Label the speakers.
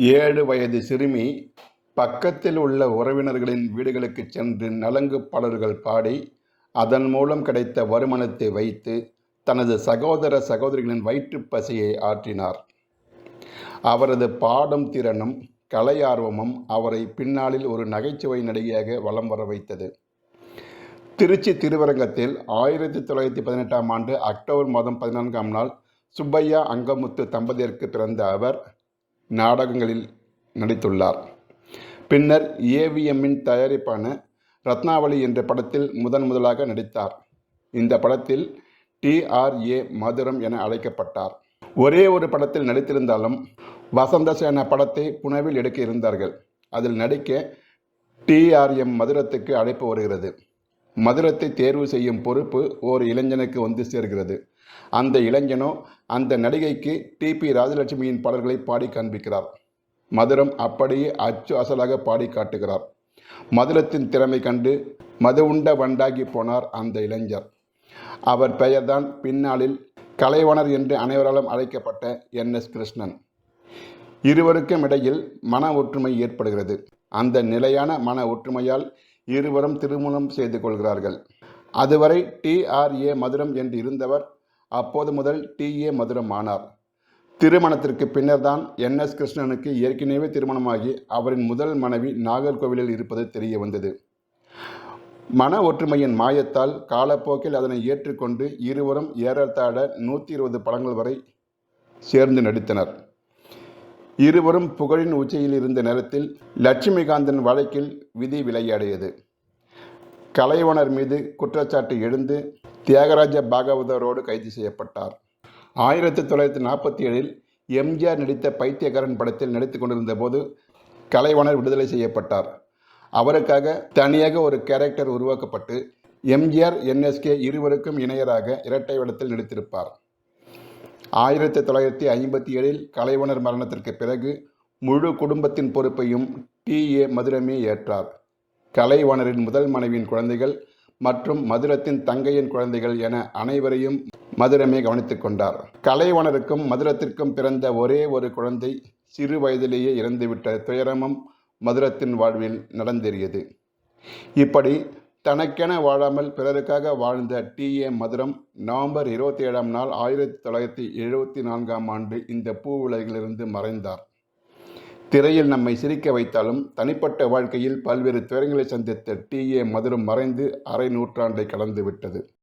Speaker 1: ஏழு வயது சிறுமி பக்கத்தில் உள்ள உறவினர்களின் வீடுகளுக்கு சென்று நலங்கு பாடல்கள் பாடி அதன் மூலம் கிடைத்த வருமானத்தை வைத்து தனது சகோதர சகோதரிகளின் வயிற்றுப் பசியை ஆற்றினார். அவரது பாடும் திறனும் கலை ஆர்வமும் அவரை பின்னாளில் ஒரு நகைச்சுவை நடிகையாக வலம் வர வைத்தது. திருச்சி திருவரங்கத்தில் ஆயிரத்தி தொள்ளாயிரத்தி பதினெட்டாம் ஆண்டு அக்டோபர் மாதம் பதினான்காம் நாள் சுப்பையா அங்கமுத்து தம்பதியருக்கு பிறந்த அவர் நாடகங்களில் நடித்துள்ளார். பின்னர் ஏவிஎம்மின் தயாரிப்பான ரத்னாவளி என்ற படத்தில் முதன் முதலாக நடித்தார். இந்த படத்தில் டிஆர்ஏ மதுரம் என அழைக்கப்பட்டார். ஒரே ஒரு படத்தில் நடித்திருந்தாலும் வசந்தசேன படத்தை புனவில் எடுக்க இருந்தார்கள். அதில் நடிக்க டிஆர்எம் மதுரத்துக்கு அழைப்பு வருகிறது. மதுரத்தை தேர்வு செய்யும் பொறுப்பு ஓர் இளைஞனுக்கு வந்து சேர்கிறது. அந்த இளைஞனோ அந்த நடிகைக்கு டிபி ராஜலட்சுமியின் பாடல்களை பாடி காண்பிக்கிறார். மதுரம் அப்படியே அச்சு அசலாக பாடி காட்டுகிறார். மதுரத்தின் திறமை கண்டு மது உண்ட வண்டாகி போனார் அந்த இளைஞர். அவர் பெயர்தான் பின்னாளில் கலைவணர் என்று அனைவராலும் அழைக்கப்பட்ட என். எஸ். கிருஷ்ணன். இருவருக்கும் இடையில் மன ஒற்றுமை ஏற்படுகிறது. அந்த நிலையான மன ஒற்றுமையால் இருவரும் திருமணம் செய்து கொள்கிறார்கள். அதுவரை டிஆர்ஏ மதுரம் என்று இருந்தவர் அப்போது முதல் டிஏ மதுரம் ஆனார் திருமணத்திற்கு பின்னர்தான் என். எஸ். கிருஷ்ணனுக்கு ஏற்கனவே திருமணமாகி அவரின் முதல் மனைவி நாகர்கோவிலில் இருப்பது தெரிய வந்தது. மன ஒற்றுமையின் மாயத்தால் காலப்போக்கில் அதனை ஏற்றுக்கொண்டு இருவரும் ஏறத்தாழ நூற்றி இருபது படங்கள் வரை சேர்ந்து நடித்தனர். இருவரும் புகழின் உச்சியில் இருந்த நேரத்தில் லட்சுமிகாந்தன் வழக்கில் விதி விளையாடியது. கலைவனர் மீது குற்றச்சாட்டு எழுந்து தியாகராஜ பாகவதரோடு கைது செய்யப்பட்டார். ஆயிரத்தி தொள்ளாயிரத்தி நாற்பத்தி ஏழில் எம்ஜிஆர் நடித்த பைத்தியக்காரன் படத்தில் நடித்து கொண்டிருந்த போது கலைவணர் விடுதலை செய்யப்பட்டார். அவருக்காக தனியாக ஒரு கேரக்டர் உருவாக்கப்பட்டு எம்ஜிஆர் என்எஸ்கே இருவருக்கும் இணையராக இரட்டை வேடத்தில் நடித்திருப்பார். ஆயிரத்தி தொள்ளாயிரத்தி ஐம்பத்தி ஏழில் கலைவணர் மரணத்திற்கு பிறகு முழு குடும்பத்தின் பொறுப்பையும் டி. ஏ. மதுரமே ஏற்றார். கலைவணரின் முதல் மனைவியின் குழந்தைகள் மற்றும் மதுரத்தின் தங்கையின் குழந்தைகள் என அனைவரையும் மதுரமே கவனித்துக் கொண்டார். கலைவணருக்கும் மதுரத்திற்கும் பிறந்த ஒரே ஒரு குழந்தை சிறு வயதிலேயே இறந்துவிட்ட துயரமும் மதுரத்தின் வாழ்வில் நடந்தேறியது. இப்படி தனக்கென வாழாமல் பிறருக்காக வாழ்ந்த டி. ஏ. மதுரம் நவம்பர் இருபத்தி ஏழாம் நாள் ஆயிரத்தி தொள்ளாயிரத்தி எழுபத்தி நான்காம் ஆண்டு இந்த பூ உலகிலிருந்து மறைந்தார். திரையில் நம்மை சிரிக்க வைத்தாலும் தனிப்பட்ட வாழ்க்கையில் பல்வேறு துயரங்களை சந்தித்த டி. ஏ. மதுரம் மறைந்து அரை நூற்றாண்டை கடந்து விட்டது.